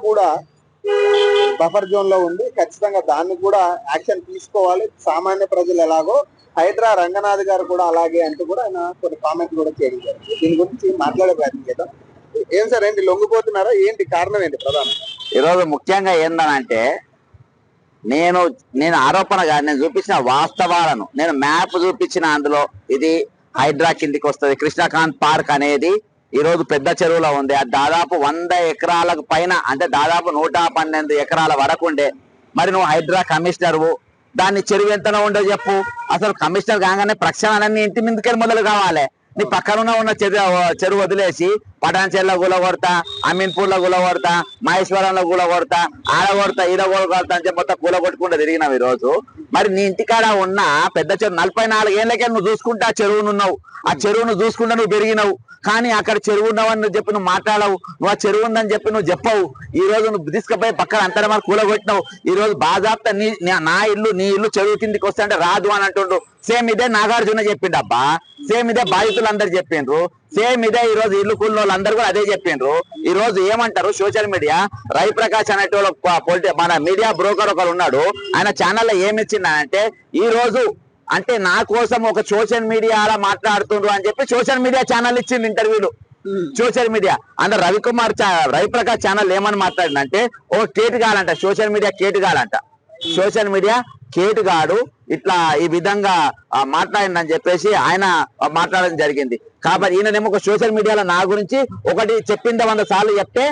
కూడా బఫర్ జోన్లో ఉంది. ఖచ్చితంగా దాన్ని కూడా యాక్షన్ తీసుకోవాలి. సామాన్య ప్రజలు ఎలాగో హైదరా రంగనాథ్ గారు కూడా అలాగే అంటూ కూడా ఆయన కొన్ని కామెంట్స్ కూడా చేయడం జరిగింది. దీని గురించి మాట్లాడే ప్రయత్నం చేద్దాం. ఏం సార్ ఏంటి లొంగిపోతున్నారా? ఏంటి కారణం ఏంటి ప్రధానం? ఈరోజు ముఖ్యంగా ఏందనంటే నేను నేను ఆరోపణ కాదు నేను చూపించిన వాస్తవాలను నేను మ్యాప్ చూపించిన అందులో ఇది హైడ్రా కిందికి వస్తుంది. కృష్ణకాంత్ పార్క్ అనేది ఈరోజు పెద్ద చెరువులో ఉంది. అది దాదాపు వంద ఎకరాలకు పైన అంటే దాదాపు నూట పన్నెండు ఎకరాల వరకు ఉండే. మరి నువ్వు హైడ్రా కమిషనర్వు. దాన్ని చెరువు ఎంతనో ఉండో చెప్పు. అసలు కమిషనర్ కాగానే ప్రక్షాళనన్నీ ఇంటి ముందుకెళ్ళి మొదలు కావాలి. నీ పక్కన ఉన్న చెరువు చెరువు వదిలేసి పటాన్చేర్లో గుల కొడతా అమీన్పూర్లో గుల కొడతా మహేశ్వరంలో గుల కొడతా ఆడ కొడతా ఈడ గుల కొడతా అని చెప్పి మొత్తం కూల కొట్టుకుంటూ తిరిగినావు ఈ రోజు మరి నీ ఇంటికాడ ఉన్న పెద్ద చెరువు నలభై నాలుగు నువ్వు చూసుకుంటా ఆ చెరువునున్నావు ఆ చెరువును చూసుకుంటే నువ్వు పెరిగినావు. కానీ అక్కడ చెరువు ఉన్నావని నువ్వు చెప్పి నువ్వు మాట్లాడవు. నువ్వు ఆ చెరువు ఉందని చెప్పి నువ్వు చెప్పవు. ఈ రోజు నువ్వు తీసుకుపోయి పక్కన అంతరమా కూలగొట్టినావు ఈ రోజు బాజాప్త నీ నా ఇల్లు నీ ఇల్లు చెరువు కిందికి వస్తే అంటే రాదు అని అంటుండు సేమ్ ఇదే నాగార్జున చెప్పిండు అబ్బా. సేమ్ ఇదే బాధితులందరూ చెప్పిండ్రు. సేమ్ ఇదే ఈ రోజు ఇల్లు కూలిన వాళ్ళందరూ కూడా అదే చెప్పిండ్రు. ఈ రోజు ఏమంటారు? సోషల్ మీడియా రై ప్రకాష్ అనేటువంటి మన మీడియా బ్రోకర్ ఒకరు ఉన్నాడు. ఆయన ఛానల్లో ఏమి ఇచ్చిందంటే ఈ రోజు అంటే నా కోసం ఒక సోషల్ మీడియా అలా మాట్లాడుతుండ్రు అని చెప్పి సోషల్ మీడియా ఛానల్ ఇచ్చింది ఇంటర్వ్యూలు. Social media. అంటే రవికుమార్ రవిప్రకాష్ ఛానల్ ఏమని మాట్లాడిందంటే ఓ కేటుగాలంట సోషల్ మీడియా కేటుగాలంట సోషల్ మీడియా కేటుగాడు ఇట్లా ఈ విధంగా మాట్లాడిందని చెప్పేసి ఆయన మాట్లాడడం జరిగింది. కాబట్టి ఈయననేమో ఒక సోషల్ మీడియాలో నా గురించి ఒకటి చెప్పిందే వంద సార్లు చెప్తే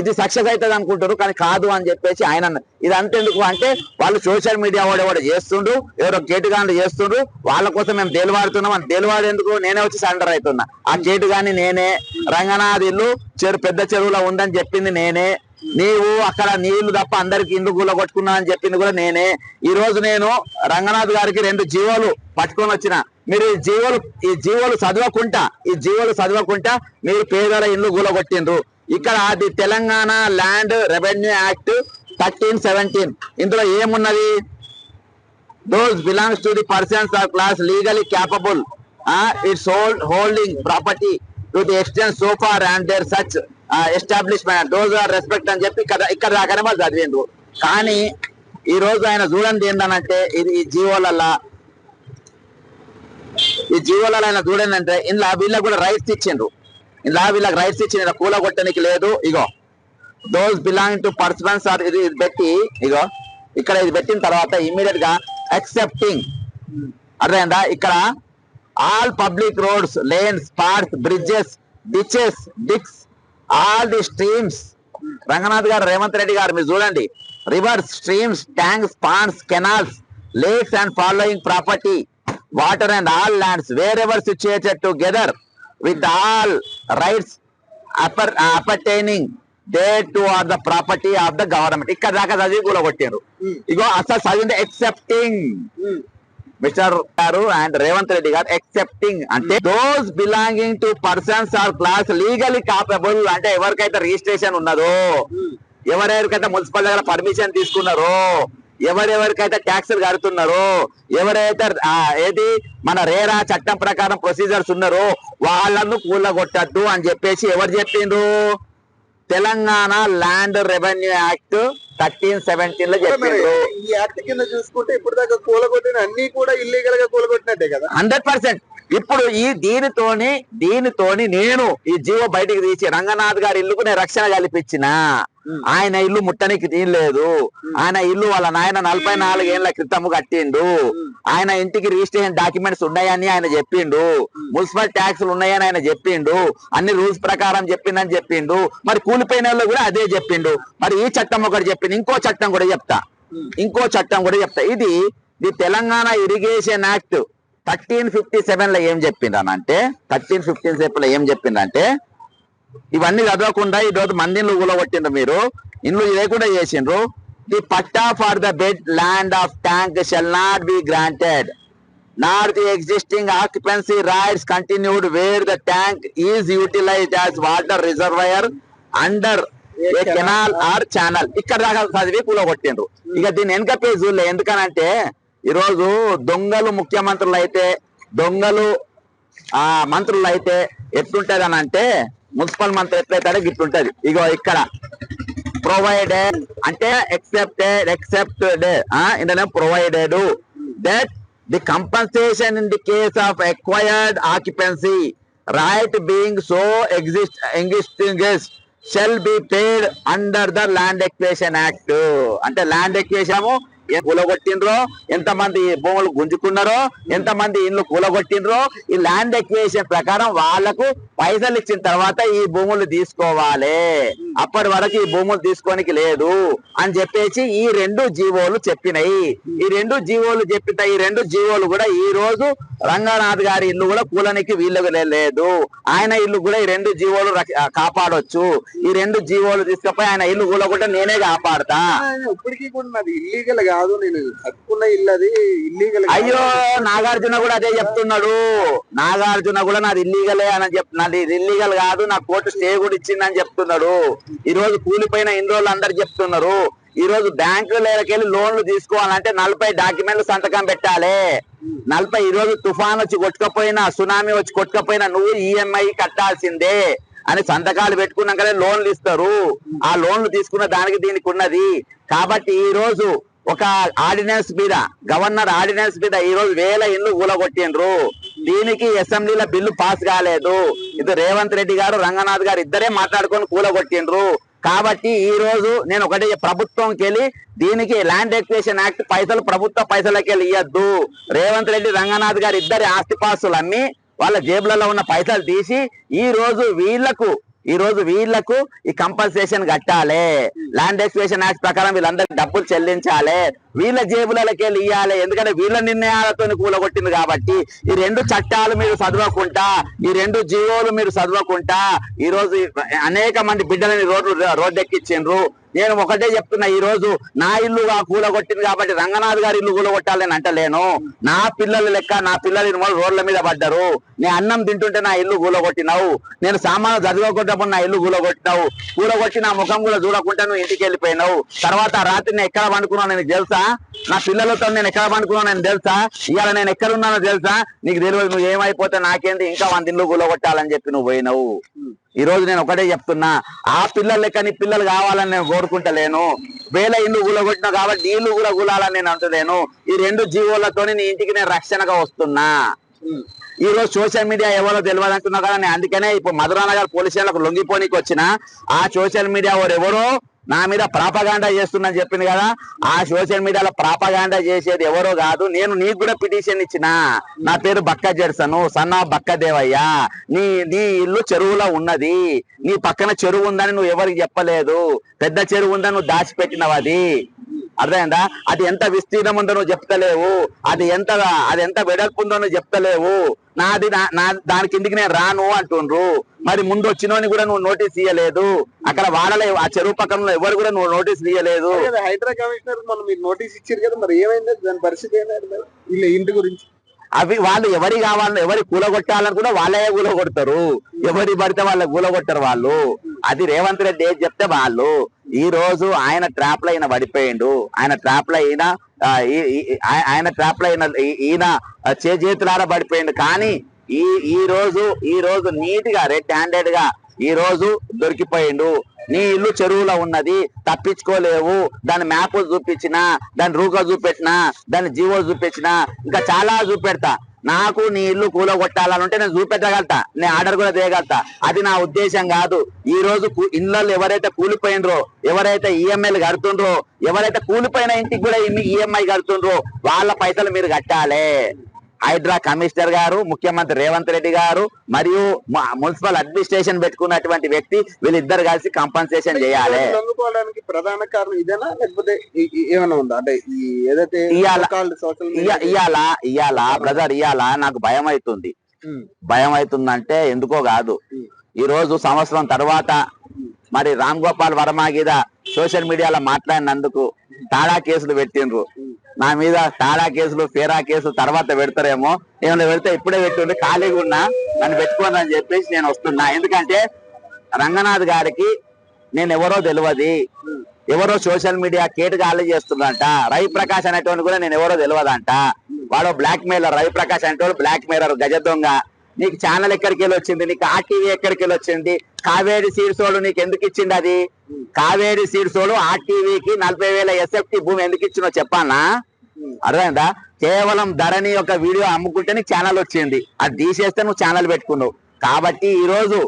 ఇది సక్సెస్ అవుతుంది అనుకుంటారు కానీ కాదు అని చెప్పేసి ఆయన ఇది అంతెందుకు అంటే వాళ్ళు సోషల్ మీడియా వాడు ఎవడో చేస్తుండు ఎవరో కేటుగాని చేస్తుండ్రు వాళ్ళ కోసం మేము తేలివాడుతున్నాం అని. తేలివాడేందుకు నేనే వచ్చి సరెండర్ అవుతున్నా. ఆ కేటుగాని నేనే రంగనాథ్ ఇల్లు చెరు పెద్ద చెరువులో ఉందని చెప్పింది నేనే. నీవు అక్కడ నీళ్ళు తప్ప అందరికి ఇందుకు గుల్ల అని చెప్పింది కూడా నేనే. ఈ రోజు నేను రంగనాథ్ గారికి రెండు జీవోలు పట్టుకొని వచ్చిన. మీరు ఈ జీవోలు ఈ జీవోలు చదవకుంటా ఈ జీవోలు చదవకుండా మీరు పేదల ఇల్లు గుల ఇక్కడ అది Telangana land revenue act thirteen seventeen. ఇందులో ఏమున్నది? Those belongs to the persons or class legally capable its hold holding property property to the extent and there such establishment such are respect అని చెప్పి ఇక్కడ ఇక్కడ దాకానే వాళ్ళు చదివిండ్రు. కానీ ఈ రోజు ఆయన చూడండి ఏంటనంటే ఇది ఈ జీవోలల్లా. ఈ జీవోలలో ఆయన చూడండి అంటే ఇందులో వీళ్ళకి కూడా రైట్స్ ఇచ్చిండ్రు. ఇందులో వీళ్ళకి రైట్స్ ఇచ్చిండ్రు కూల కొట్టడానికి లేదు ఇగో. Those belong to persons or ఇది ఇది పెట్టి ఇగో. ఇక్కడ ఇది పెట్టిన తర్వాత ఇమీడియట్గా అక్సెప్టింగ్ అర్థమైందా? ఇక్కడ all public roads lanes parks bridges ditches dykes all the streams Ranganath గారు రేవంత్ రెడ్డి గారు మీరు చూడండి. Rivers streams tanks ponds canals lakes and following property water and all lands wherever situated together with all rights upper appertaining they to are the property of the government ఇక్కడ దాకా చదివి కూడా కొట్టారు ఇగో అసలు చదివింది ఎక్సెప్టింగ్ మిస్టర్ గారు and Revanth Reddy గారు ఎక్సెప్టింగ్ అంటే those belonging to persons or class legally capable అంటే ఎవరికైతే రిజిస్ట్రేషన్ ఉన్నదో ఎవరెవరికైతే మున్సిపల్ దగ్గర పర్మిషన్ తీసుకున్నారో ఎవరెవరికైతే ట్యాక్సులు కడుతున్నారో ఎవరైతే ఏది మన రేరా చట్టం ప్రకారం ప్రొసీజర్స్ ఉన్నారో వాళ్ళను కూలగొట్టద్దు అని చెప్పేసి ఎవరు చెప్పిండ్రు? Telangana land revenue act thirteen సెవెంటీన్లో మరి చెప్పిండ్రు ఈ యాక్ట్ కింద చూసుకుంటే ఇప్పుడు దాకా కూలగొట్టిన అన్ని కూడా ఇల్లీగల్గా కూలగొట్టినట్టే కదా? Hundred percent. ఇప్పుడు ఈ దీనితోని దీనితోని నేను ఈ జీవో బయటికి తీసి రంగనాథ్ గారి ఇల్లుకు నేను రక్షణ కల్పించిన. ఆయన ఇల్లు ముట్టనికి తీయలేదు. ఆయన ఇల్లు వాళ్ళ నాయన నలభై నాలుగేళ్ళ క్రితం కట్టిండు. ఆయన ఇంటికి రిజిస్ట్రేషన్ డాక్యుమెంట్స్ ఉన్నాయని ఆయన చెప్పిండు. మున్సిపల్ ట్యాక్స్లు ఉన్నాయని ఆయన చెప్పిండు. అన్ని రూల్స్ ప్రకారం చెప్పిందని చెప్పిండు. మరి కూలిపోయిన కూడా అదే చెప్పిండు. మరి ఈ చట్టం ఒకటి చెప్పిండు. ఇంకో చట్టం కూడా చెప్తా. ఇంకో చట్టం కూడా చెప్తా. ఇది the Telangana irrigation act thirteen fifty సెవెన్లో ఏం చెప్పిండ్రు అని అంటే థర్టీన్ ఫిఫ్టీన్ సెవెన్లో ఏం చెప్పిండ్రంటే ఇవన్నీ చదవకుండా ఈ రోజు మందిని కూలగొట్టిండ్రు మీరు. ఇండ్లు లేకుండా చేసిండ్రు. The patta for the bed land of tank shall not be granted. Not the existing occupancy rights continued where the tank is utilised as water reservoir under a canal or channel. ఇక్కడ దాకా చదివి కూలగొట్టిండ్రు. ఇక దీని వెనక page చూడలే ఎందుకనంటే ఈరోజు దొంగలు ముఖ్యమంత్రులు అయితే దొంగలు ఆ మంత్రులు అయితే ఎట్లుంటది అని అంటే మున్సిపల్ మంత్రి ఎట్లయితే గిట్లుంటది. ఇగో ఇక్కడ. ప్రొవైడెడ్ అంటే excepted excepted in the provided that the compensation in the case of acquired occupancy right being so exist existing shall be paid under the land acquisition act అంటే ల్యాండ్ ఎక్వేషన్ కూలగొట్టిండ్రో? ఎంత మంది భూములు గుంజుకున్నారో? ఎంత మంది ఇండ్లు కూలగొట్టిండ్రో? ఈ ల్యాండ్ ఎక్వేషన్ ప్రకారం వాళ్ళకు పైసలు ఇచ్చిన తర్వాత ఈ భూములు తీసుకోవాలి. అప్పటి వరకు ఈ భూములు తీసుకోనికి లేదు అని చెప్పేసి ఈ రెండు జీవోలు చెప్పినాయి. ఈ రెండు జీవోలు చెప్పిన ఈ రెండు జీవోలు కూడా ఈ రోజు రంగనాథ్ గారి ఇల్లు కూడా కూలనికి వీళ్ళకు లే- లేదు. ఆయన ఇల్లు కూడా ఈ రెండు జీవోలు కాపాడొచ్చు. ఈ రెండు జీవోలు తీసుకుపోయి ఆయన ఇల్లు కూడా కూడా నేనే కాపాడతా. ఇప్పటికీ కూడా నాది ఇల్లీగల్ కాదు. నేను కట్టుకున్న ఇల్లు అది ఇల్లీగల్ అయ్యో నాగార్జున కూడా అదే చెప్తున్నాడు. నాగార్జున కూడా నాది ఇల్లీగలే అని చెప్ నాది ఇల్లీగల్ కాదు. నా కోర్టు స్టే కూడా ఇచ్చిందని చెప్తున్నాడు. ఈ రోజు కూలిపోయిన ఇన్ని రోజులు అందరు చెప్తున్నారు. ఈ రోజు బ్యాంకులకెళ్ళి లోన్లు తీసుకోవాలంటే నలభై డాక్యుమెంట్లు సంతకం పెట్టాలి. నలభై ఈ రోజు తుఫాన్ వచ్చి కొట్టుకపోయినా సునామీ వచ్చి కొట్టుకపోయినా నువ్వు ఈఎంఐ కట్టాల్సిందే అని సంతకాలు పెట్టుకున్నాకనే లోన్లు ఇస్తారు. ఆ లోన్లు తీసుకున్న దానికి దీనికి ఉన్నది. కాబట్టి ఈ రోజు ఒక ఆర్డినెన్స్ మీద గవర్నర్ ఆర్డినెన్స్ మీద ఈ రోజు వేల ఇల్లు ఊలగొట్టిండ్రు. దీనికి అసెంబ్లీలో బిల్లు పాస్ కాలేదు. ఇది రేవంత్ రెడ్డి గారు రంగనాథ్ గారు ఇద్దరే మాట్లాడుకొని కూలగొట్టిండ్రు. కాబట్టి ఈ రోజు నేను ఒకటి ప్రభుత్వంకి వెళ్ళి దీనికి ల్యాండ్ ఎక్వేషన్ యాక్ట్ పైసలు ప్రభుత్వ పైసలకి వెళ్ళి ఇవ్వద్దు రేవంత్ రెడ్డి రంగనాథ్ గారు ఇద్దరి ఆస్తిపాస్తులు అమ్మి వాళ్ళ జేబులలో ఉన్న పైసలు తీసి ఈ రోజు వీళ్ళకు ఈ రోజు వీళ్ళకు ఈ కంపల్సేషన్ కట్టాలి. ల్యాండ్ ఎక్స్పేషన్ యాక్ట్ ప్రకారం వీళ్ళందరికి డబ్బులు చెల్లించాలి. వీళ్ళ జేబులకి వెళ్ళి ఇవ్వాలి ఎందుకంటే వీళ్ళ నిర్ణయాలతో కూలగొట్టింది కాబట్టి ఈ రెండు చట్టాలు మీరు చదవకుండా ఈ రెండు జీవోలు మీరు చదవకుండా ఈ రోజు అనేక మంది బిడ్డలని రోడ్డు రోడ్డెక్కిచ్చిండ్రు నేను ఒకటే చెప్తున్నా ఈ రోజు నా ఇల్లు కూలగొట్టింది కాబట్టి రంగనాథ్ గారి ఇల్లు కూలగొట్టాలని అంటలేను నా పిల్లలు లెక్క నా పిల్లలు ఇన్ని రోడ్ల మీద పడ్డారు. నేను అన్నం తింటుంటే నా ఇల్లు కూలగొట్టినావు. నేను సామాను చదువుకుంటప్పుడు నా ఇల్లు కూలగొట్టినావు. కూలగొట్టి నా ముఖం కూడా చూడకుండా నువ్వు ఇంటికి వెళ్ళిపోయినావు. తర్వాత రాత్రి నేను ఎక్కడ పండుకున్నావు నేను తెలుసా? నా పిల్లలతో నేను ఎక్కడ పండుకున్నావు నేను తెలుసా? ఇవాళ నేను ఎక్కడ ఉన్నానో తెలుసా? నీకు తెలియదు నువ్వు ఏమైపోతే నాకేంటి ఇంకా వంద ఇల్లు కూలగొట్టాలని చెప్పి నువ్వు పోయినావు. ఈ రోజు నేను ఒకటే చెప్తున్నా ఆ పిల్లలు లెక్క నీ పిల్లలు కావాలని నేను కోరుకుంటలేను. వేల ఇల్లు గులగొట్టినా కాబట్టి నీళ్ళు కూడా గులాలని నేను అంటలేను. ఈ రెండు జీవోలతోని నీ ఇంటికి నేను రక్షణగా వస్తున్నా. ఈ రోజు సోషల్ మీడియా ఎవరో తెలియదు అంటున్నా కదా అందుకనే ఇప్పుడు మధురానగర్ పోలీస్ స్టేషన్లకు లొంగిపోనీకి వచ్చిన. ఆ సోషల్ మీడియా వారు ఎవరో నా మీద ప్రాపగాండా చేస్తుందని చెప్పింది కదా ఆ సోషల్ మీడియాలో ప్రాపగాండా చేసేది ఎవరో కాదు నేను నీకు కూడా పిటిషన్ ఇచ్చిన. నా పేరు బక్క జెర్సను సన్నా బక్క దేవయ్య నీ నీ ఇల్లు చెరువులో ఉన్నది నీ పక్కన చెరువు ఉందని నువ్వు ఎవరికి చెప్పలేదు పెద్ద చెరువు ఉందని నువ్వు దాచిపెట్టినవది. అది అర్థమైందా? అది ఎంత విస్తీర్ణం ఉందో నువ్వు చెప్తలేవు. అది ఎంత అది ఎంత వెడల్పు ఉందో నువ్వు చెప్తలేవు. నాది నా- దాని కిందికి నేను రాను అంటుండ్రు. మరి ముందు వచ్చినోని కూడా నువ్వు నోటీస్ ఇయ్యలేదు. అక్కడ వాడలేవు ఆ చెరువు పక్కన ఎవరు కూడా నువ్వు నోటీస్ ఇయ్యలేదు. హైదరాబాద్ కమిషనర్ మనం నోటీస్ ఇచ్చారు కదా మరి ఏమైంది? దాని పరిస్థితి ఏమైనా ఇంటి గురించి. అవి వాళ్ళు ఎవరి కావాలని ఎవరి కూలగొట్టాలని కూడా వాళ్ళే కూలగొడతారు. ఎవరి పడితే వాళ్ళ కూలగొట్టరు వాళ్ళు. అది రేవంత్ రెడ్డి ఏది చెప్తే వాళ్ళు ఈ రోజు ఆయన ట్రాప్లో ఈయన పడిపోయిండు. ఆయన ట్రాప్లో ఈయన ఈ- ఆయన ట్రాప్లో ఈయన ఈయన చేతులారా పడిపోయిండు. కానీ ఈ ఈ రోజు ఈ రోజు నీట్గా రెడ్ హ్యాండెడ్గా ఈ రోజు దొరికిపోయిండు. నీ ఇల్లు చెరువులో ఉన్నది తప్పించుకోలేవు. దాని మ్యాప్ చూపించిన దాని రూక చూపెట్టినా దాని జీవో చూపించిన ఇంకా చాలా చూపెడతా. నాకు నీ ఇల్లు కూలగొట్టాలనుంటే నేను చూపెట్టగలుగుతా. నేను ఆర్డర్ కూడా చేయగలుగుతా. అది నా ఉద్దేశం కాదు. ఈ రోజు ఇళ్ళల్లో ఎవరైతే కూలిపోయినరో ఎవరైతే ఈఎంఐలు కడుతుండ్రో ఎవరైతే కూలిపోయిన ఇంటికి కూడా ఈఎంఐ కడుతుండ్రో వాళ్ళ పైసలు మీరు కట్టాలి. హైడ్రా కమిషనర్ గారు ముఖ్యమంత్రి రేవంత్ రెడ్డి గారు మరియు మున్సిపల్ అడ్మినిస్ట్రేషన్ పెట్టుకున్నటువంటి వ్యక్తి వీళ్ళిద్దరు కలిసి కంపన్సేషన్ చేయాలి. ప్రధాన కారణం ఇదేనా? లేకపోతే ఏమైనా ఉందా? అంటే ఏదైతే ఇయ్యాల- ఇయ్యాల బ్రదర్ ఇయ్యాల నాకు భయం అవుతుంది భయం అవుతుందంటే ఎందుకో కాదు. ఈ రోజు సంవత్సరం తర్వాత మరి రామ్ గోపాల్ వర్మ మీద సోషల్ మీడియాలో మాట్లాడినందుకు తాడా కేసులు పెట్టిండ్రు. నా మీద తాడా కేసులు ఫేరా కేసులు తర్వాత పెడతారేమో. ఏమైనా పెడితే ఇప్పుడే పెట్టుండి ఖాళీగా ఉన్నా నన్ను పెట్టుకోండి అని చెప్పేసి నేను వస్తున్నా. ఎందుకంటే రంగనాథ్ గారికి నేను ఎవరో తెలియదు ఎవరో సోషల్ మీడియా కేటుగాళ్ళు చేస్తుందంట. రవి ప్రకాష్ అనేటువంటి కూడా నేను ఎవరో తెలియదంట వాడు బ్లాక్ మెయిలర్ రవి ప్రకాష్ అనేటోడు బ్లాక్ మెయిలర్ గజ దొంగ. నీకు ఛానల్ ఎక్కడికి వెళ్ళి వచ్చింది నీకు ఆర్టీవీ ఎక్కడికి వెళ్ళి వచ్చింది కావేరి సీడ్సోడు నీకు ఎందుకు ఇచ్చింది అది? కావేరి సీడ్సోడు ఆర్టీవీకి నలభై వేల ఎస్ఎఫ్టీ భూమి ఎందుకు ఇచ్చినో చెప్పానా అర్థమైందా? కేవలం ధరని ఒక వీడియో అమ్ముకుంటే నీకు ఛానల్ వచ్చింది. అది తీసేస్తే నువ్వు ఛానల్ పెట్టుకున్నావు. కాబట్టి ఈ రోజు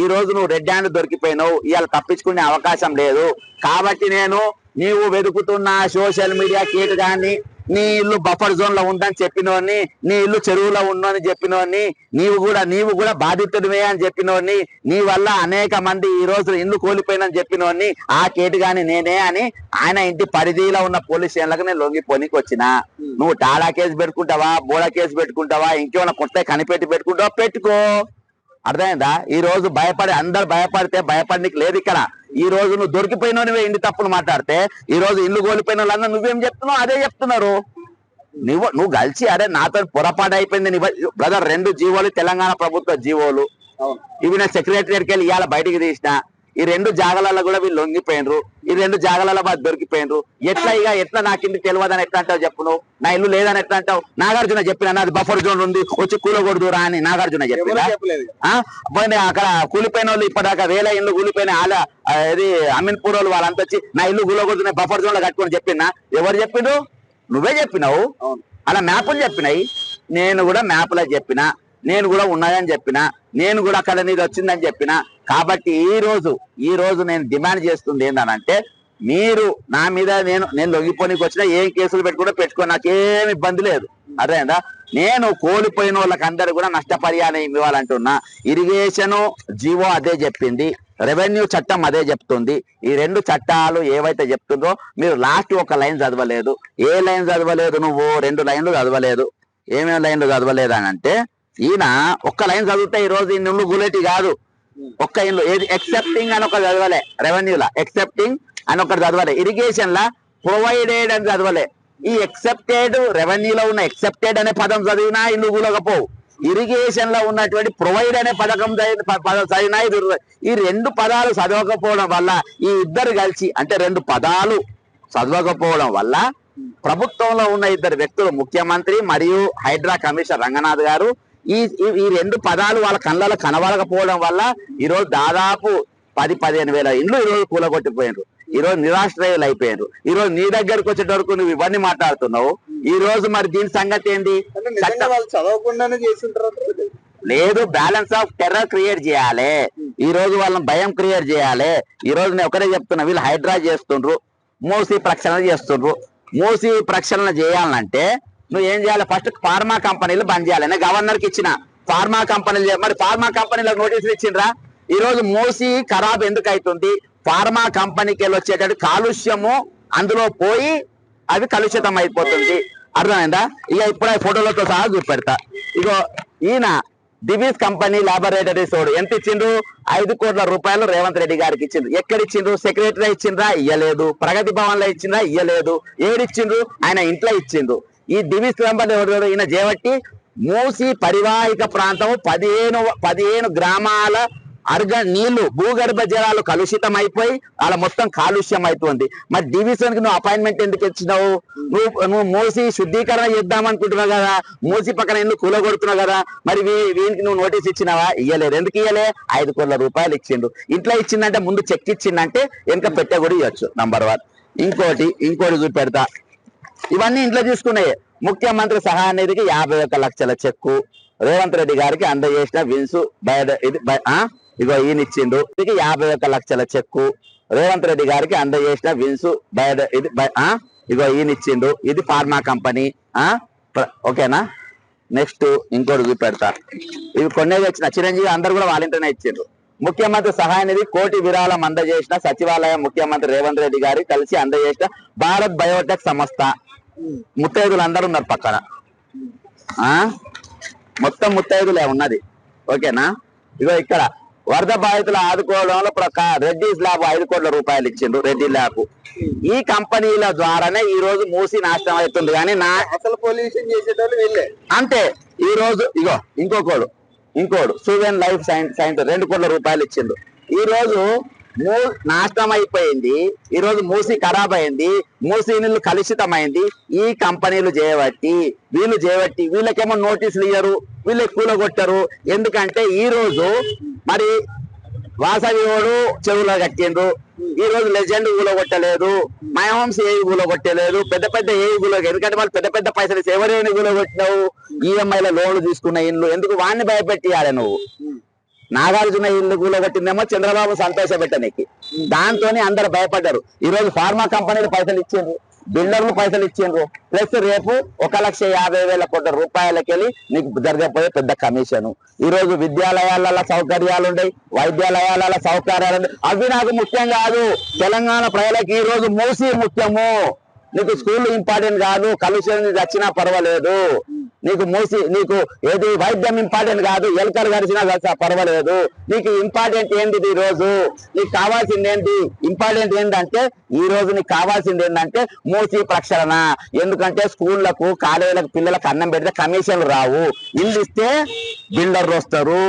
ఈ రోజు నువ్వు రెడ్ హ్యాండ్ దొరికిపోయినావు. ఇవాళ తప్పించుకునే అవకాశం లేదు. కాబట్టి నేను నీవు వెతుకుతున్న సోషల్ మీడియా కీట్ కానీ నీ ఇల్లు బఫర్ జోన్లో ఉందని చెప్పినోని నీ ఇల్లు చెరువులో ఉన్నని చెప్పినోని నీవు కూడా నీవు కూడా బాధితుడివే అని చెప్పినోని నీ వల్ల అనేక మంది ఈ రోజు ఇల్లు కోల్పోయినని చెప్పినోని ఆ కేటు గాని నేనే అని ఆయన ఇంటి పరిధిలో ఉన్న పోలీస్ స్టేషన్లకు నేను లొంగిపోనికి వచ్చిన. నువ్వు టాడా కేసు పెట్టుకుంటావా బోడా కేసు పెట్టుకుంటావా ఇంకేమైనా కొత్త కనిపెట్టి పెట్టుకుంటావా పెట్టుకో. అర్థమైందా? ఈ రోజు భయపడి అందరు భయపడితే భయపడనికి లేదు ఇక్కడ. ఈ రోజు నువ్వు దొరికిపోయినవే ఇంటి తప్పులు మాట్లాడితే ఈ రోజు ఇల్లు కోల్పోయిన వాళ్ళందరూ నువ్వేం చెప్తున్నావు? అదే చెప్తున్నారు. నువ్వు నువ్వు కలిసి అరే నాతో పొరపాటు అయిపోయింది నీ బ్రదర్ రెండు జీవోలు తెలంగాణ ప్రభుత్వ జీవోలు. ఇవి నేను సెక్రటరీకి వెళ్ళి ఇవాళ బయటికి తీసిన. ఈ రెండు జాగలలో కూడా వీళ్ళు లొంగిపోయినరు. ఈ రెండు జాగలలో బాగా దొరికిపోయినరు. ఎట్లా ఇక ఎట్లా నాకు ఇంటికి తెలియదని ఎట్లా అంటావు చెప్పు నువ్వు నా ఇల్లు లేదని ఎట్లా అంటావు? నాగార్జున చెప్పిన నాది బఫర్ జోన్ ఉంది వచ్చి కూలకూడదు రా అని నాగార్జున చెప్పిన? అక్కడ కూలిపోయిన వాళ్ళు ఇప్పటిదాకా వేల ఇల్లు కూలిపోయిన వాళ్ళ ఇది అమీన్పూర్ వాళ్ళు వాళ్ళంతా వచ్చి నా ఇల్లు కూలకూడదు బఫర్ జోన్లో కట్టుకొని చెప్పినా? ఎవరు చెప్పిండ్రు నువ్వే చెప్పినావు. అలా మ్యాపులు చెప్పినాయి. నేను కూడా మ్యాపులో చెప్పిన. నేను కూడా ఉన్నాయని చెప్పిన. నేను కూడా అక్కడ నీది వచ్చిందని చెప్పిన. కాబట్టి ఈ రోజు ఈ రోజు నేను డిమాండ్ చేస్తుంది ఏందనంటే మీరు నా మీద నేను నేను లొంగిపోనికి వచ్చినా ఏం కేసులు పెట్టుకుంటే పెట్టుకో నాకేం ఇబ్బంది లేదు. అర్థమైందా? నేను కోల్పోయిన వాళ్ళకి కూడా నష్టపరిహారం ఇవ్వాలంటున్నా. ఇరిగేషన్ జీవో అదే చెప్పింది రెవెన్యూ చట్టం అదే చెప్తుంది. ఈ రెండు చట్టాలు ఏవైతే చెప్తుందో మీరు లాస్ట్ ఒక లైన్ చదవలేదు. ఏ లైన్ చదవలేదు నువ్వు? రెండు లైన్లు చదవలేదు. ఏమేమి లైన్లు చదవలేదు అని అంటే ఈయన ఒక్క లైన్ చదివితే ఈ రోజు ఈ నువ్వు గులేటి కాదు. ఒక్క ఇల్లు ఏది ఎక్సెప్టింగ్ అని ఒకటి చదవలే. రెవెన్యూలా ఎక్సెప్టింగ్ అని ఒకటి చదవలే. ఇరిగేషన్ లా ప్రొవైడెడ్ అని చదవలే. ఈ ఎక్సెప్టెడ్ రెవెన్యూలో ఉన్న ఎక్సెప్టెడ్ అనే పదం చదివినా ఇల్లు గులకపోవు ఇరిగేషన్లో ఉన్నటువంటి ప్రొవైడ్ అనే పథకం పదం చదివినా ఇది ఈ రెండు పదాలు చదవకపోవడం వల్ల ఈ ఇద్దరు కలిసి అంటే రెండు పదాలు చదవకపోవడం వల్ల ప్రభుత్వంలో ఉన్న ఇద్దరు వ్యక్తులు ముఖ్యమంత్రి మరియు హైడ్రా కమిషనర్ రంగనాథ్ గారు ఈ ఈ- రెండు పదాలు వాళ్ళ కళ్ళలో కనబడకపోవడం వల్ల ఈ రోజు దాదాపు పది పదిహేను వేల ఇండ్లు ఈ రోజు కూలగొట్టిపోయినారు ఈ రోజు నిరాశ్రయులు అయిపోయారు ఈ రోజు నీ దగ్గరకు వచ్చేటరకు నువ్వు ఇవన్నీ మాట్లాడుతున్నావు. ఈ రోజు మరి దీని సంగతి ఏంది? వాళ్ళు చదవకుండానే చేసింటారు లేదు బ్యాలెన్స్ ఆఫ్ టెర్రర్ క్రియేట్ చేయాలి. ఈ రోజు వాళ్ళని భయం క్రియేట్ చేయాలి. ఈ రోజు నేను ఒకటే చెప్తున్నా వీళ్ళు హైడ్రా చేస్తుండ్రు మూసి ప్రక్షాళన చేస్తుండ్రు. మూసి ప్రక్షాళన చేయాలంటే నువ్వు ఏం చేయాలి ఫస్ట్ ఫార్మా కంపెనీలు బంద్ చేయాలి. నేను గవర్నర్కి ఇచ్చిన ఫార్మా కంపెనీలు మరి ఫార్మా కంపెనీలకు నోటీసులు ఇచ్చిండ్రా? ఈ రోజు మూసి ఖరాబ్ ఎందుకు అవుతుంది ఫార్మా కంపెనీకి వెళ్ళి వచ్చేటట్టు కాలుష్యము అందులో పోయి అవి కలుషితం అయిపోతుంది. అర్థమైందా? ఇక ఇప్పుడు ఫోటోలతో సహా చూపెడతా. ఇగో ఈయన దివీస్ కంపెనీ లాబొరేటరీస్ వాడు ఎంత ఇచ్చిండ్రు? ఐదు కోట్ల రూపాయలు రేవంత్ రెడ్డి గారికి ఇచ్చిండ్రు. ఎక్కడ ఇచ్చిండ్రు సెక్రటరీ ఇచ్చిండ్రా? ఇయ్యలేదు. ప్రగతి భవన్లో ఇచ్చిండ్రా? ఇయ్యలేదు. ఏడిచ్చిండ్రు? ఆయన ఇంట్లో ఇచ్చిండ్రు. ఈ దివి కంపెనీ ఈయన చేపట్టి మూసి పరివాహిక ప్రాంతం పదిహేను పదిహేను గ్రామాల అర్గ నీళ్ళు భూగర్భ జలాలు కలుషితం అయిపోయి అలా మొత్తం కాలుష్యం అవుతుంది మరి డివిజన్కి నువ్వు అపాయింట్మెంట్ ఎందుకు ఇచ్చినావు? నువ్వు నువ్వు మూసి శుద్ధీకరణ చేద్దామనుకుంటున్నావు కదా. మూసి పక్కన ఎందుకు కూలగొడుతున్నావు కదా? మరి వీనికి నువ్వు నోటీస్ ఇచ్చినావా? ఇయ్యలేదు. ఎందుకు ఇయ్యలే? ఐదు కోట్ల రూపాయలు ఇచ్చిండు. ఇంట్లో ఇచ్చిందంటే ముందు చెక్ ఇచ్చిందంటే వెనక పెట్టే కూడా ఇవ్వచ్చు నంబర్ వన్. ఇంకోటి ఇంకోటి చూపెడతా. ఇవన్నీ ఇంట్లో తీసుకున్నాయి ముఖ్యమంత్రి సహాయ నిధికి యాభై ఒక్క లక్షల చెక్కు. రేవంత్ రెడ్డి గారికి అందజేసిన విన్సు బయట ఇది ఇగో ఈయన ఇచ్చిండు ఇది యాభై ఒక్క లక్షల చెక్కు. రేవంత్ రెడ్డి గారికి అందజేసిన విన్సు బయట ఇది ఇగో ఈయన ఇచ్చిండు ఇది ఫార్మా కంపెనీ. ఆ? ఓకేనా? నెక్స్ట్ ఇంకోటి చూపెడతా. ఇవి కొన్నే వచ్చిన చిరంజీవి అందరు కూడా వాళ్ళింటనే ఇచ్చిండ్రు ముఖ్యమంత్రి సహాయ నిధి కోటి విరాళం అందజేసిన సచివాలయం ముఖ్యమంత్రి రేవంత్ రెడ్డి గారి కలిసి అందజేసిన భారత్ బయోటెక్ సంస్థ. ముత్తైదులు అందరు ఉన్నారు పక్కన. ఆ? మొత్తం ముత్తైదులే ఉన్నది. ఓకేనా? ఇగో ఇక్కడ వరద బాధితులు ఆదుకోవడంలో ప్రక రెడ్డిస్ ల్యాబ్ ఐదు కోట్ల రూపాయలు ఇచ్చిండ్రు రెడ్డి ల్యాబ్ ఈ కంపెనీల ద్వారానే ఈ రోజు మూసి నాశనం అవుతుంది కానీ నా అసలు పొల్యూషన్ చేసేటోళ్ళు వీళ్ళే. అంతే. ఈ రోజు ఇగో ఇంకొకడు ఇంకోడు సువెన్ లైఫ్ సైన్స్ సైన్స్ రెండు కోట్ల రూపాయలు ఇచ్చిండు. ఈ రోజు నాశనం అయిపోయింది ఈ రోజు మూసి ఖరాబ్ అయింది మూసి నీళ్ళు కలుషితమైంది. ఈ కంపెనీలు చేయబట్టి వీళ్ళు చేయబట్టి వీళ్ళకేమో నోటీసులు ఇయ్యరు. వీళ్ళు కూలగొట్టరు. ఎందుకంటే ఈ రోజు మరి వాసవి వాడు చెవులో కట్టిండ్రు. ఈ రోజు లెజెండ్ ఊలగొట్టలేదు మై హోమ్స్ ఏ కొట్టలేదు పెద్ద పెద్ద ఏ ఊలో ఎందుకంటే వాళ్ళు పెద్ద పెద్ద పైసలు ఇస్తే కొట్టినావు ఊలగొట్టినావు ఈఎంఐల లోన్లు తీసుకున్న ఇల్లు ఎందుకు వాడిని భయపెట్టియాలి నువ్వు? నాగార్జున ఇల్లు కూలగొట్టిందేమో చంద్రబాబు సంతోష పెట్టనికి దాంతోనే అందరు భయపడ్డారు. ఈ రోజు ఫార్మా కంపెనీలు పైసలు ఇచ్చిండ్రు బిల్డర్లు పైసలు ఇచ్చిండ్రు. ప్లస్ రేపు ఒక లక్ష యాభై వేల కోట్ల రూపాయలకెళ్ళి నీకు జరగబోయే పెద్ద కమిషన్. ఈ రోజు విద్యాలయాల సౌకర్యాలు ఉన్నాయి వైద్యాలయాల సౌకర్యాలు ఉన్నాయి అవి నాకు ముఖ్యం కాదు. తెలంగాణ ప్రజలకు ఈ రోజు మూసి ముఖ్యము. నీకు స్కూల్ ఇంపార్టెంట్ కాదు కలుషం వచ్చినా పర్వాలేదు. నీకు మూసి నీకు ఏది వైద్యం ఇంపార్టెంట్ కాదు ఎలకలు గడిచినా పర్వాలేదు. నీకు ఇంపార్టెంట్ ఏంటిది ఈ రోజు? నీకు కావాల్సింది ఏంటి? ఇంపార్టెంట్ ఏంటంటే ఈ రోజు నీకు కావాల్సింది ఏంటంటే మూసి ప్రక్షాళన. ఎందుకంటే స్కూళ్ళకు కాలేజీలకు పిల్లలకు అన్నం పెడితే కమిషన్లు రావు. ఇల్లు ఇస్తే బిల్డర్లు వస్తారు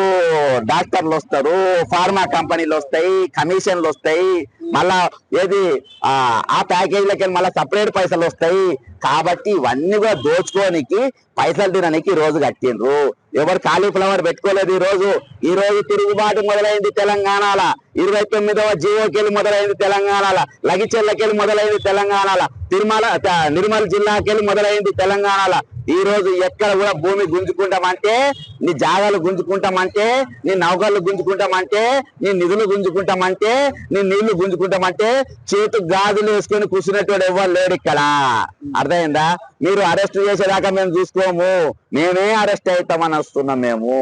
డాక్టర్లు వస్తారు ఫార్మా కంపెనీలు వస్తాయి కమిషన్లు వస్తాయి. మళ్ళా ఏది ఆ ఆ ప్యాకేజీలకి మళ్ళీ సపరేట్ పైసలు వస్తాయి. కాబట్టి ఇవన్నీ కూడా దోచుకోనికి పైసలు తినడానికి రోజు కట్టిండ్రు. ఎవరు కాలీఫ్లవర్ పెట్టుకోలేదు ఈ రోజు ఈ రోజు తిరుగుబాటు మొదలైంది తెలంగాణల. ఇరవై తొమ్మిదవ జీవోకెళ్ళి మొదలైంది తెలంగాణల. లగిచెల్లకెళ్ళి మొదలైంది తెలంగాణల. తిరుమల నిర్మల్ జిల్లాకెళ్ళి మొదలైంది తెలంగాణల. ఈ రోజు ఎక్కడ కూడా భూమి గుంజుకుంటామంటే నీ జాగాలు గుంజుకుంటామంటే నీ నౌకర్లు గుంజుకుంటామంటే నీ నిధులు గుంజుకుంటామంటే నీ నీళ్ళు గుంజుకుంటామంటే చేతు గాజులు వేసుకొని కూర్చునేటోడు ఎవరు లేడు ఇక్కడ. అర్థమైందా? మీరు అరెస్ట్ చేసేదాకా మేము చూసుకోము. మేమే అరెస్ట్ అవుతామని వస్తున్నాం మేము.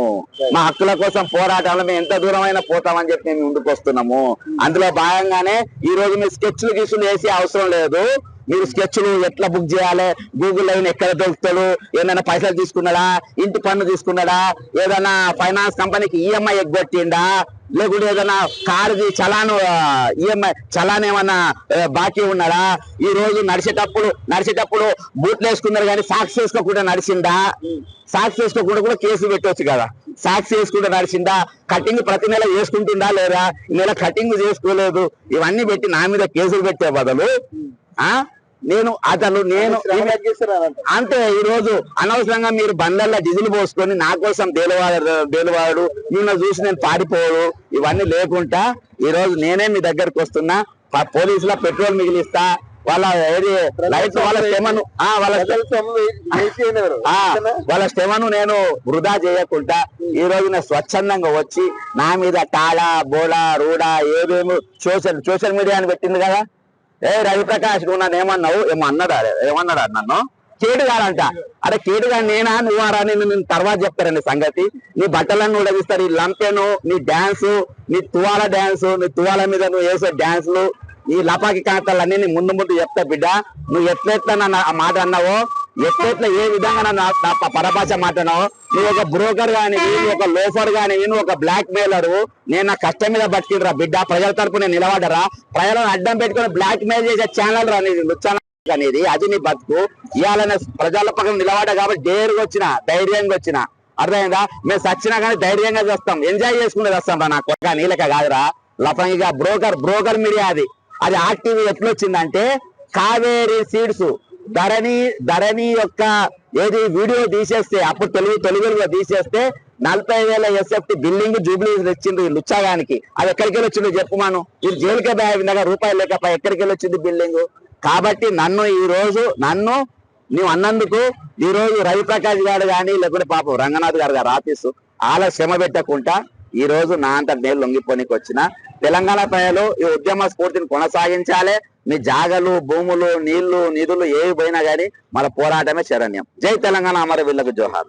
మా హక్కుల కోసం పోరాటాలు మేము ఎంత దూరమైనా పోతామని చెప్పి మేము ముందుకు వస్తున్నాము. అందులో భాగంగానే ఈ రోజు మీరు స్కెచ్లు గీసులు వేసే అవసరం లేదు. మీరు స్కెచ్లు ఎట్లా బుక్ చేయాలి? గూగుల్ లైన్ ఎక్కడ దొరుకుతాడు? ఏదైనా పైసలు తీసుకున్నాడా? ఇంటి పన్ను తీసుకున్నాడా? ఏదైనా ఫైనాన్స్ కంపెనీకి ఈఎంఐ ఎగ్గొట్టిండా? లేకుంటే ఏదైనా కారుది చలాను ఈఎంఐ చలాన్ ఏమన్నా బాకీ ఉన్నాడా? ఈ రోజు నడిచేటప్పుడు నడిచేటప్పుడు బూట్లు వేసుకున్నారు కానీ సాక్స్ వేసుకోకుండా నడిచిందా సాక్స్ వేసుకోకుండా కూడా కేసు పెట్టవచ్చు కదా. సాక్స్ వేసుకుంటే నడిచిందా కటింగ్ ప్రతి నెల వేసుకుంటుందా లేదా? ఈ నెల కటింగ్ చేసుకోలేదు. ఇవన్నీ పెట్టి నా మీద కేసులు పెట్టే బదులు ఆ నేను అతను నేను. అంతే ఈ రోజు అనవసరంగా మీరు బండ్లల్లో డీజిల్ పోసుకొని నా కోసం దేలువాడు దేలువాడు నిన్ను చూసి నేను పారిపోడు ఇవన్నీ లేకుండా ఈ రోజు నేనే మీ దగ్గరకు వస్తున్నా. పోలీసుల పెట్రోల్ మిగిలిస్తా. వాళ్ళ ఏది లైట్ వాళ్ళ ఆ వాళ్ళ? వాళ్ళ శ్రమను నేను వృధా చేయకుండా ఈ రోజు నేను స్వచ్ఛందంగా వచ్చి నా మీద టాడా బోడా రూడా ఏమేమి సోషల్ సోషల్ మీడియా అని పెట్టింది కదా? ఏ రవిప్రకాష్ నువ్వు నన్ను ఏమన్నావు? ఏమో అన్నాడా ఏమన్నాడా నన్ను? కేటుగాడంట అరే కేటుగా నేనా? నువ్వారా నేను నేను తర్వాత చెప్తారండి సంగతి. నీ బట్టలన్నీ ఉడగిస్తారు ఈ లంపెను నీ డాన్స్ నీ తువాల డాన్స్ నీ తువాల మీద నువ్వు వేసే డాన్సులు ఈ లపాకి కాంతాలన్నీ నీ ముందు ముందు చెప్తా బిడ్డ. నువ్వు ఎట్లెట్లా నన్ను ఆ మాట అన్నావో ఎట్లెట్లా ఏ విధంగా నా పరభాష మాట్లాడినావో నువ్వు ఒక బ్రోకర్ గాని నువ్వు ఒక లోఫర్ గాని నువ్వు ఒక బ్లాక్ మెయిలర్ నేను నా కష్టం మీద బతికిరా బిడ్డ ప్రజల తరపు నేను నిలబడరా ప్రజలను అడ్డం పెట్టుకుని బ్లాక్ మెయిల్ చేసే ఛానల్ రా నీది లుచ్చాన అనేది అది నీ బతుకు. ఇవాళ ప్రజల పక్కన నిలబడ్డా కాబట్టి డేరుగా వచ్చిన ధైర్యంగా వచ్చిన. అర్థమైందా? మేము సచ్చినా కానీ ధైర్యంగా చేస్తాం. ఎంజాయ్ చేసుకునే వస్తాం రా నా కొక్క నీలక కాదురా. లఫంగిగా బ్రోకర్ బ్రోకర్ మీడియా అది. అది ఆర్టీవీ ఎట్లొచ్చిందంటే కావేరీ సీడ్స్ ధరణి ధరణి యొక్క ఏది వీడియో తీసేస్తే అప్పుడు తెలుగు తెలుగులో తీసేస్తే నలభై వేల ఎస్ఎఫ్టి బిల్డింగ్ జూబ్లీ వచ్చింది లుచ్చాగానికి అది ఎక్కడికి వెళ్ళి చెప్పు మనం. ఇది జైలుకే బాగా రూపాయలు లేకపోయి ఎక్కడికి వెళ్ళి వచ్చింది బిల్డింగ్ కాబట్టి నన్ను ఈ రోజు నన్ను నువ్వు అన్నందుకు ఈ రోజు రవిప్రకాష్ గారు కానీ లేకుంటే పాపం రంగనాథ్ గారు గారు ఆఫీసు వాళ్ళ శ్రమ పెట్టకుండా ఈ రోజు నా అంత నేను లొంగిపోనికి వచ్చిన. తెలంగాణ ప్రజలు ఈ ఉద్యమ స్ఫూర్తిని కొనసాగించాలి. మీ జాగలు భూములు నీళ్ళు నిధులు ఏవి పోయినా గానీ మన పోరాటమే శరణ్యం. జై తెలంగాణ అమర వీళ్ళకు జోహార్